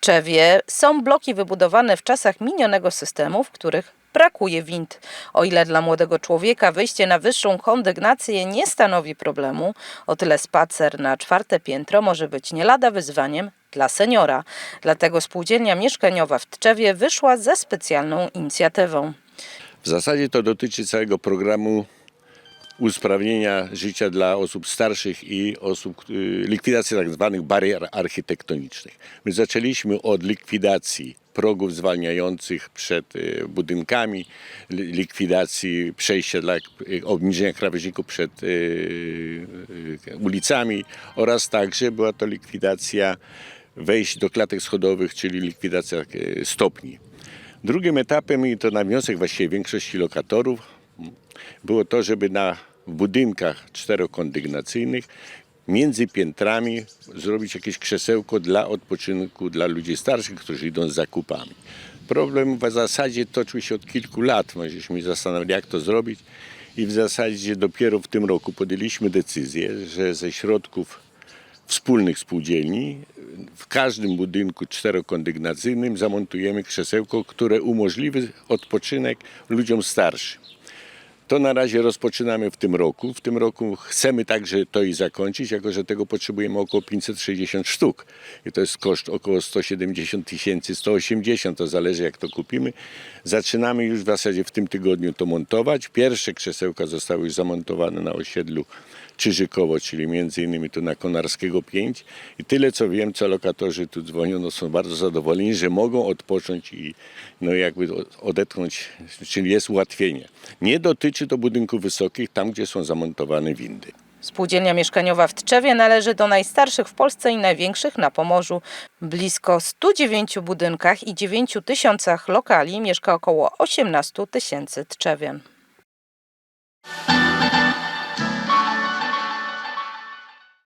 Tczewie są bloki wybudowane w czasach minionego systemu, w których brakuje wind. O ile dla młodego człowieka wyjście na wyższą kondygnację nie stanowi problemu, o tyle spacer na czwarte piętro może być nie lada wyzwaniem dla seniora. Dlatego spółdzielnia mieszkaniowa w Tczewie wyszła ze specjalną inicjatywą. W zasadzie to dotyczy całego programu usprawnienia życia dla osób starszych i osób, y, likwidacji tak zwanych barier architektonicznych. My zaczęliśmy od likwidacji progów zwalniających przed y, budynkami, li- likwidacji przejścia dla y, obniżenia krawężników przed ulicami oraz także była to likwidacja wejść do klatek schodowych, czyli likwidacja stopni. Drugim etapem, i to na wniosek właściwie większości lokatorów, było to, żeby na budynkach czterokondygnacyjnych między piętrami zrobić jakieś krzesełko dla odpoczynku dla ludzi starszych, którzy idą z zakupami. Problem w zasadzie toczył się od kilku lat. My żeśmy zastanawiali, jak to zrobić i w zasadzie dopiero w tym roku podjęliśmy decyzję, że ze środków wspólnych spółdzielni w każdym budynku czterokondygnacyjnym zamontujemy krzesełko, które umożliwi odpoczynek ludziom starszym. To na razie rozpoczynamy w tym roku. W tym roku chcemy także to i zakończyć, jako że tego potrzebujemy około 560 sztuk. I to jest koszt około 170 tysięcy, 180, to zależy jak to kupimy. Zaczynamy już w zasadzie w tym tygodniu to montować. Pierwsze krzesełka zostały już zamontowane na osiedlu Czyżykowo, czyli między innymi tu na Konarskiego 5. I tyle co wiem, co lokatorzy tu dzwonią, no są bardzo zadowoleni, że mogą odpocząć i no jakby odetchnąć, czyli jest ułatwienie. Nie dotyczy to budynków wysokich, tam gdzie są zamontowane windy. Spółdzielnia mieszkaniowa w Tczewie należy do najstarszych w Polsce i największych na Pomorzu. Blisko 109 budynkach i 9 tysiącach lokali mieszka około 18 tysięcy Tczewian.